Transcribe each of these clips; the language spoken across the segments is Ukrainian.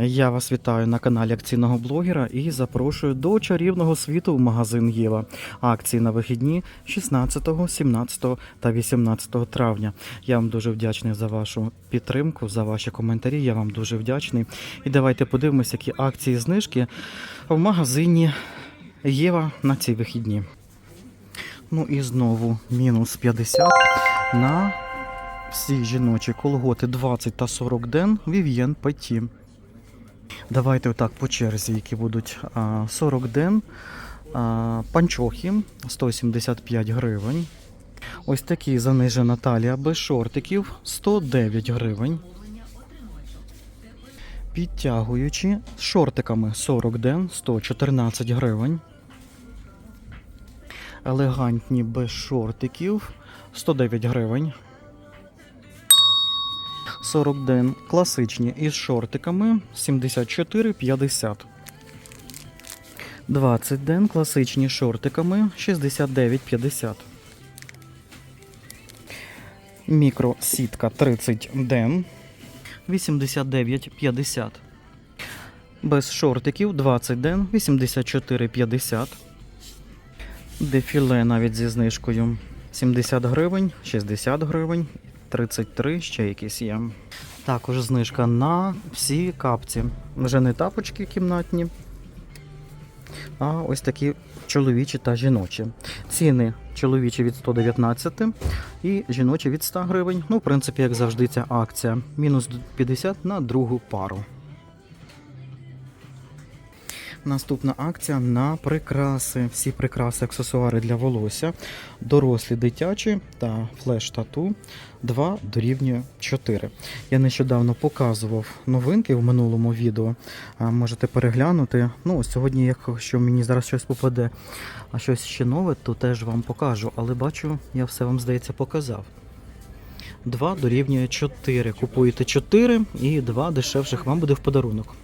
Я вас вітаю на каналі акційного блогера і запрошую до чарівного світу в магазин Єва. Акції на вихідні 16, 17 та 18 травня. Я вам дуже вдячний за вашу підтримку, за ваші коментарі. Я вам дуже вдячний. І давайте подивимося, які акції знижки в магазині Єва на ці вихідні. Ну і знову мінус 50 на всі жіночі колготи 20 та 40 ден Vivien Petit. Давайте отак по черзі, які будуть 40 ден. Панчохи 175 гривень. Ось такі занижена талія без шортиків 109 гривень. Підтягуючі з шортиками 40 ден 114 гривень. Елегантні без шортиків 109 гривень. 40 ден класичні із шортиками 74,50. 20 ден класичні з шортиками 69,50. Мікро сітка 30 ден 89,50. Без шортиків 20 ден 84,50. Дефіле навіть зі знижкою 70 гривень, 60 гривень, 33, ще якісь є. Також знижка на всі капці. Вже не тапочки кімнатні, а ось такі чоловічі та жіночі. Ціни чоловічі від 119 і жіночі від 100 гривень. Ну, в принципі, як завжди, ця акція. Мінус 50 на другу пару. Наступна акція на прикраси. Всі прикраси, аксесуари для волосся, дорослі дитячі та флеш-тату 2 дорівнює 4. Я нещодавно показував новинки в минулому відео. Можете переглянути. Ну, сьогодні, якщо мені зараз щось попаде, а щось ще нове, то теж вам покажу. Але бачу, я все вам здається показав. 2 дорівнює 4. Купуєте 4 і 2 дешевших вам буде в подарунок.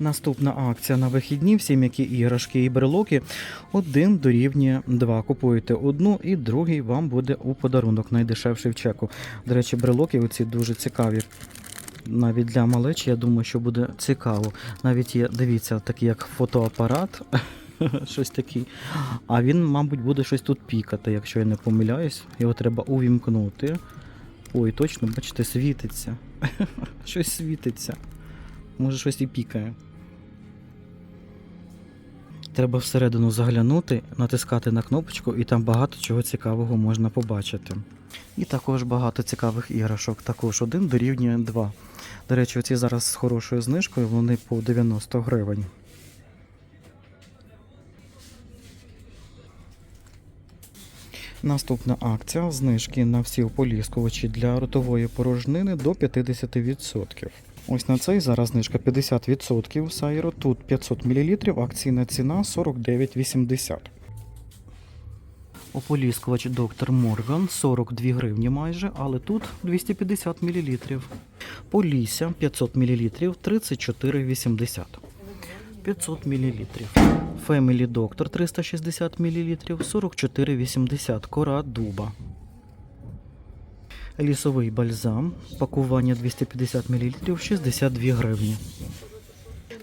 Наступна акція на вихідні, всі м'які іграшки і брелоки. Один дорівнює 2. Купуєте одну і другий вам буде у подарунок, найдешевший в чеку. До речі, брелоки оці дуже цікаві. Навіть для малечі, я думаю, що буде цікаво. Навіть є, дивіться, такий як фотоапарат, щось такий. А він, мабуть, буде щось тут пікати, якщо я не помиляюсь. Його треба увімкнути. Ой, точно, бачите, світиться. Щось світиться. Може щось і пікає. Треба всередину заглянути, натискати на кнопочку, і там багато чого цікавого можна побачити. І також багато цікавих іграшок. Також один дорівнює 2. До речі, оці зараз з хорошою знижкою, вони по 90 гривень. Наступна акція знижки на всі ополіскувачі для ротової порожнини до 50%. Ось на цей зараз знижка 50% Сайро. Тут 500 мл, акційна ціна 49,80. Ополіскувач доктор Морган 42 гривні майже, але тут 250 мл. Полісся 500 мл 34,80. 500 мл. Family Doctor 360 мл 44,80. Кора дуба. Лісовий бальзам. Пакування 250 мл 62 гривні.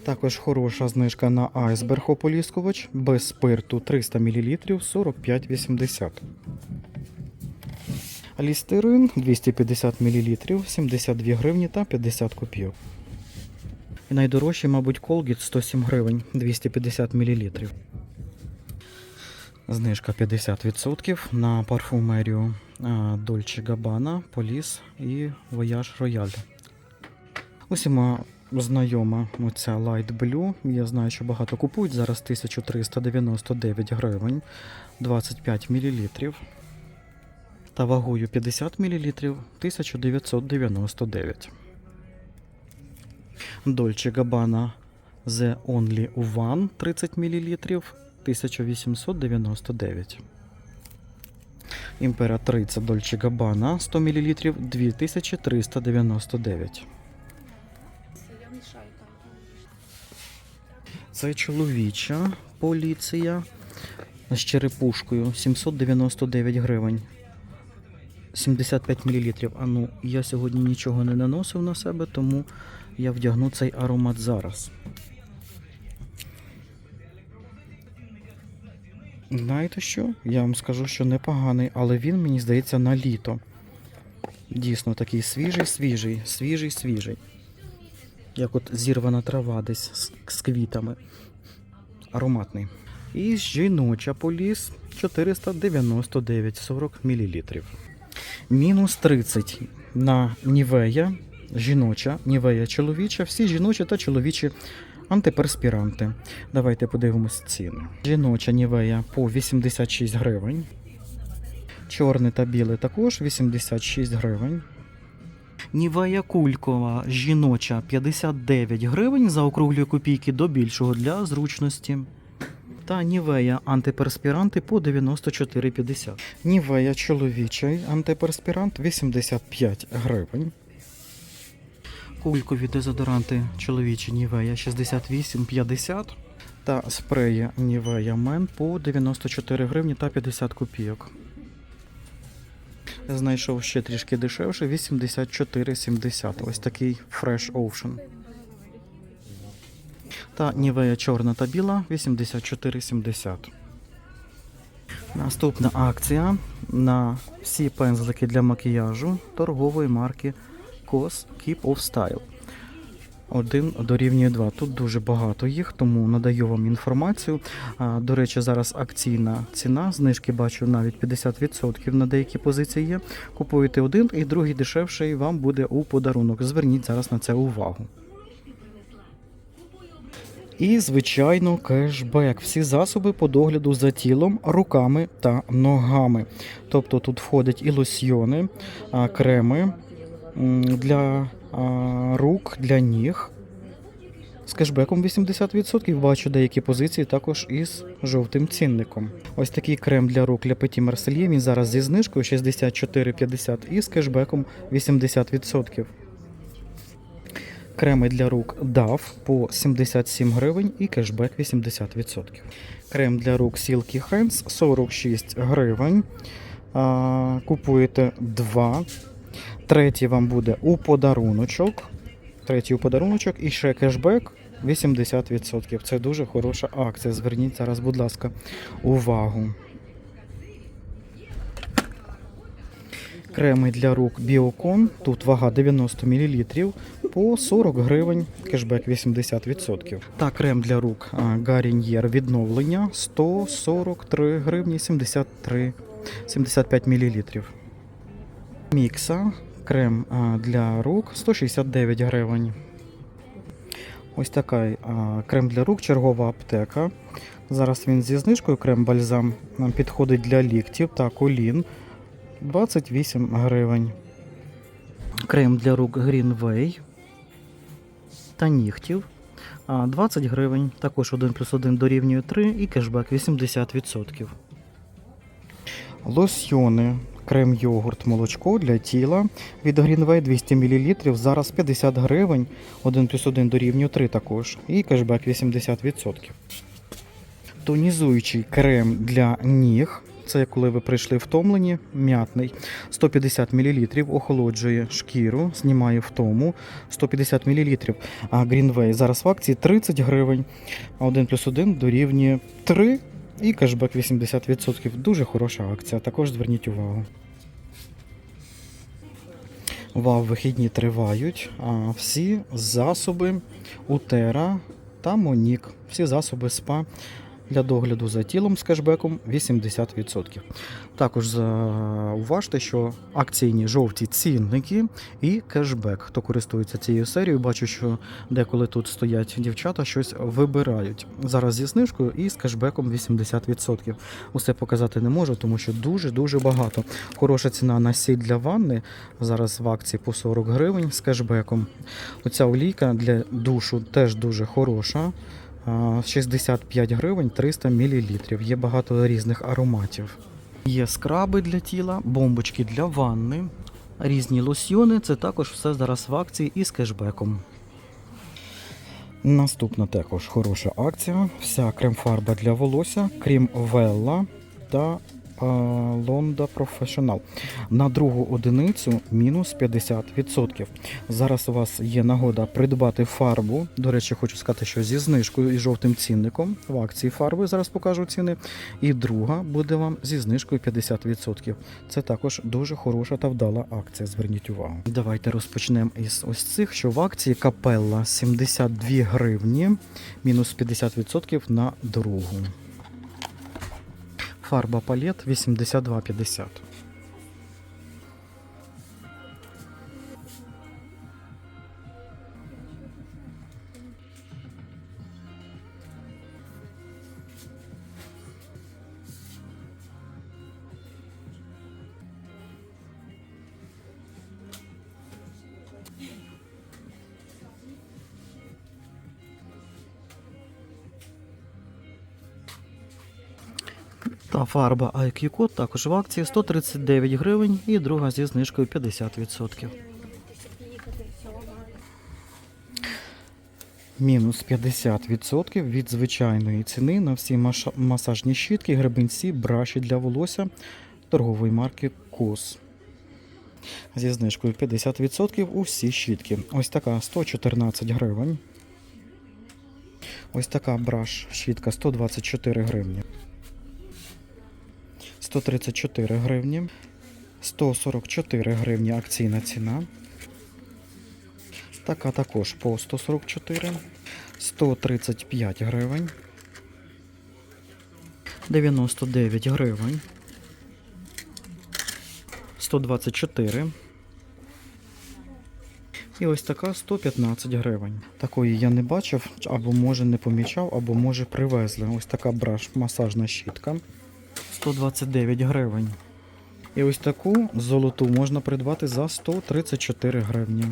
Також хороша знижка на айсберг ополіскувач без спирту 300 мл 45,80. Лістерин 250 мл, 72 гривні та 50 копійок. Найдорожчий, мабуть, Colgate 107 гривень, 250 мл. Знижка 50% на парфумерію а, Dolce Gabbana, Police і Voyage Royale. Усіма знайома оця Light Blue. Я знаю, що багато купують. Зараз 1399 гривень, 25 мл. Та вагою 50 мл 1999. Dolce Gabbana The Only One 30 мл 1899. Імператриця Dolce Gabbana 100 мл 2399. Це чоловіча поліція з черепушкою 799 гривень. 75 мл. А ну, я сьогодні нічого не наносив на себе, тому я вдягну цей аромат зараз. Знаєте що? Я вам скажу, що непоганий, але він, мені здається, на літо. Дійсно такий свіжий, свіжий, свіжий, свіжий. Як от зірвана трава десь з, квітами. Ароматний. І жіноча поліс 499,40 мл. Мінус 30 на Нівея, жіноча, Нівея чоловіча, всі жіночі та чоловічі антиперспіранти. Давайте подивимось ціни. Жіноча Нівея по 86 гривень. Чорне та біле також 86 гривень. Нівея Кулькова жіноча 59 гривень за округлі копійки до більшого для зручності. Та Нівея антиперспіранти по 94,50. Нівея чоловічий антиперспірант 85 гривень. Кулькові дезодоранти чоловічі Нівея 68,50 та спреї Нівея Мен по 94 гривні та 50 копійок. Знайшов ще трішки дешевше 84,70. Ось такий Fresh Ocean. Та Нівея чорна та біла 84,70. Наступна акція на всі пензлики для макіяжу торгової марки COS Keep of Style. Один дорівнює 2. Тут дуже багато їх, тому надаю вам інформацію. До речі, зараз акційна ціна. Знижки бачу навіть 50% на деякі позиції є. Купуєте один і другий дешевший вам буде у подарунок. Зверніть зараз на це увагу. І, звичайно, кешбек. Всі засоби по догляду за тілом, руками та ногами. Тобто тут входять і лосьйони, креми для рук, для ніг. З кешбеком 80% бачу деякі позиції також із жовтим цінником. Ось такий крем для рук для Petit Marseille, він зараз зі знижкою 64,50 і з кешбеком 80%. Креми для рук DAF по 77 гривень і кешбек 80%. Крем для рук Silky Hands 46 гривень. Купуєте 2. Третій вам буде у подаруночок. Третій у подаруночок і ще кешбек 80%. Це дуже хороша акція. Зверніть зараз, будь ласка, увагу. Креми для рук Біокон. Тут вага 90 мл по 40 гривень, кешбек 80%. Та крем для рук Гаріньєр відновлення 143 гривні 73 75 мл. Мікса крем для рук 169 гривень. Ось такий крем для рук, чергова аптека. Зараз він зі знижкою крем бальзам нам підходить для ліктів та колін 28 гривень. Крем для рук Greenway та нігтів 20 гривень. Також 1 плюс 1 дорівнює 3 і кешбек 80%. Лосьйони. Крем йогурт молочко для тіла від Greenway 200 мл. Зараз 50 гривень. 1 плюс 1 дорівнює 3 також. І кешбек 80%. Тонізуючий крем для ніг. Це коли ви прийшли втомлені, м'ятний. 150 мл охолоджує шкіру, знімає втому. 150 мл. А Greenway зараз в акції 30 гривень. А 1 плюс 1 дорівнює 3 і кешбек 80% дуже хороша акція, також зверніть увагу. Вау, вихідні тривають. А Всі засоби Утера та Монік, всі засоби СПА для догляду за тілом з кешбеком 80%. Також зауважте, що акційні жовті цінники і кешбек. Хто користується цією серією, бачу, що деколи тут стоять дівчата, щось вибирають. Зараз зі знижкою і з кешбеком 80%. Усе показати не можу, тому що дуже-дуже багато. Хороша ціна на сіль для ванни. Зараз в акції по 40 гривень з кешбеком. Оця олійка для душу теж дуже хороша. А, 65 гривень 300 мл. Є багато різних ароматів. Є скраби для тіла, бомбочки для ванни, різні лосьйони. Це також все зараз в акції із кешбеком. Наступна також хороша акція. Вся крем-фарба для волосся, крім Велла та Лонда Professional. На другу одиницю мінус 50%. Зараз у вас є нагода придбати фарбу. До речі, хочу сказати, що зі знижкою і жовтим цінником в акції фарби зараз покажу ціни. І друга буде вам зі знижкою 50%. Це також дуже хороша та вдала акція. Зверніть увагу. Давайте розпочнемо із ось цих, що в акції капелла 72 гривні, мінус 50% на другу. Фарба палет 82,50. Та фарба IQ Code також в акції 139 гривень і друга зі знижкою 50%. Мінус 50% від звичайної ціни на всі масажні щітки, гребенці, браші для волосся торгової марки Кос. Зі знижкою 50% усі щітки. Ось така 114 гривень. Ось така браш щітка 124 гривні. 134 гривні, 144 гривні акційна ціна. Така також по 144, 135 гривень, 99 гривень, 124. І ось така 115 гривень. Такої я не бачив, або може не помічав, або може привезли. Ось така браш масажна щітка. 129 гривень. І ось таку золоту можна придбати за 134 гривні.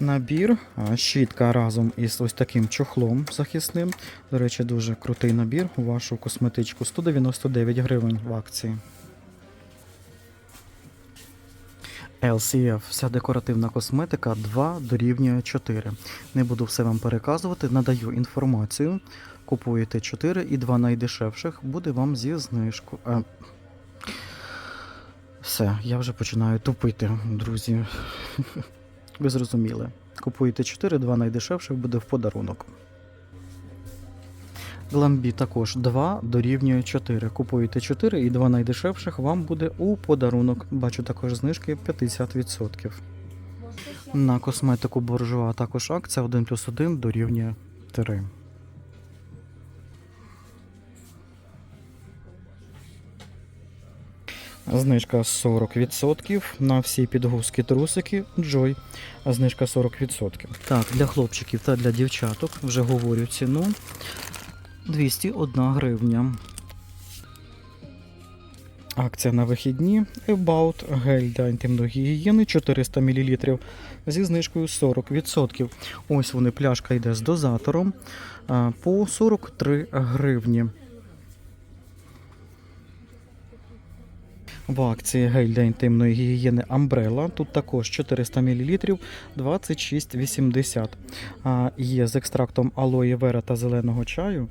Набір, щітка разом із ось таким чохлом захисним. До речі, дуже крутий набір у вашу косметичку. 199 гривень в акції. LCF, вся декоративна косметика 2 дорівнює 4. Не буду все вам переказувати, надаю інформацію. Купуєте 4 і 2 найдешевших буде вам зі знижку. А... Все, я вже починаю тупити, друзі. Ви зрозуміли. Купуєте 4, 2 найдешевших буде в подарунок. Гламбі також 2 дорівнює 4. Купуєте 4 і 2 найдешевших вам буде у подарунок. Бачу також знижки 50%. На косметику буржуа також акція 1 плюс 1 дорівнює 3. Знижка 40% на всі підгузки трусики Joy. Знижка 40%. Так, для хлопчиків та для дівчаток вже говорю ціну 201 гривня. Акція на вихідні About гель для інтимної гігієни 400 мл зі знижкою 40%. Ось вони, пляшка йде з дозатором по 43 гривні. В акції гель для інтимної гігієни Umbrella. Тут також 400 мл 26,80. А, Є з екстрактом алоє вера та зеленого чаю.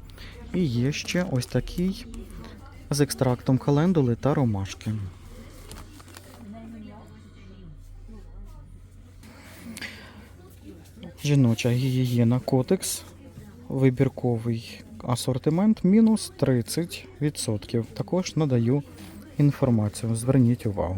І є ще ось такий з екстрактом календули та ромашки. Жіноча гігієна Котекс. Вибірковий асортимент мінус 30%. Також надаю інформацію. Зверніть увагу.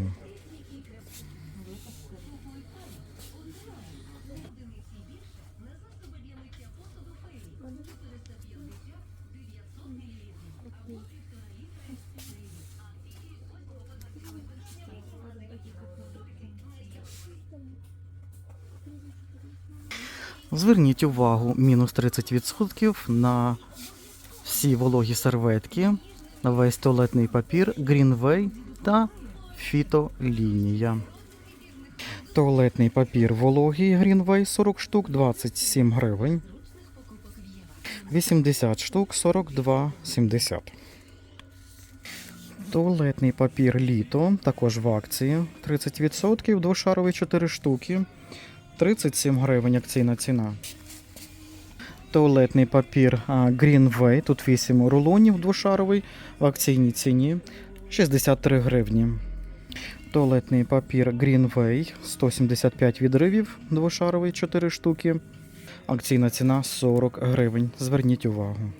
Зверніть увагу, мінус 30% на всі вологі серветки весь туалетний папір, Greenway та фітолінія. Туалетний папір вологий Greenway 40 штук 27 гривень. 80 штук 42,70. Туалетний папір літо також в акції 30%, двошаровий 4 штуки. 37 гривень акційна ціна. Туалетний папір Greenway, тут 8 рулонів двошаровий в акційній ціні 63 гривні. Туалетний папір Greenway 175 відривів двошаровий 4 штуки. Акційна ціна 40 гривень. Зверніть увагу.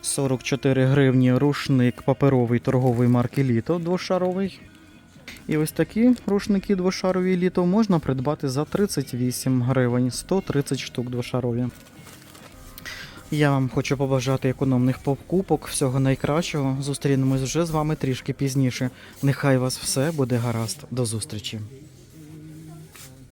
44 гривні рушник паперовий торгової марки Літо двошаровий. І ось такі рушники двошарові літо можна придбати за 38 гривень, 130 штук двошарові. Я вам хочу побажати економних покупок, всього найкращого. Зустрінемось вже з вами трішки пізніше. Нехай вас все буде гаразд. До зустрічі!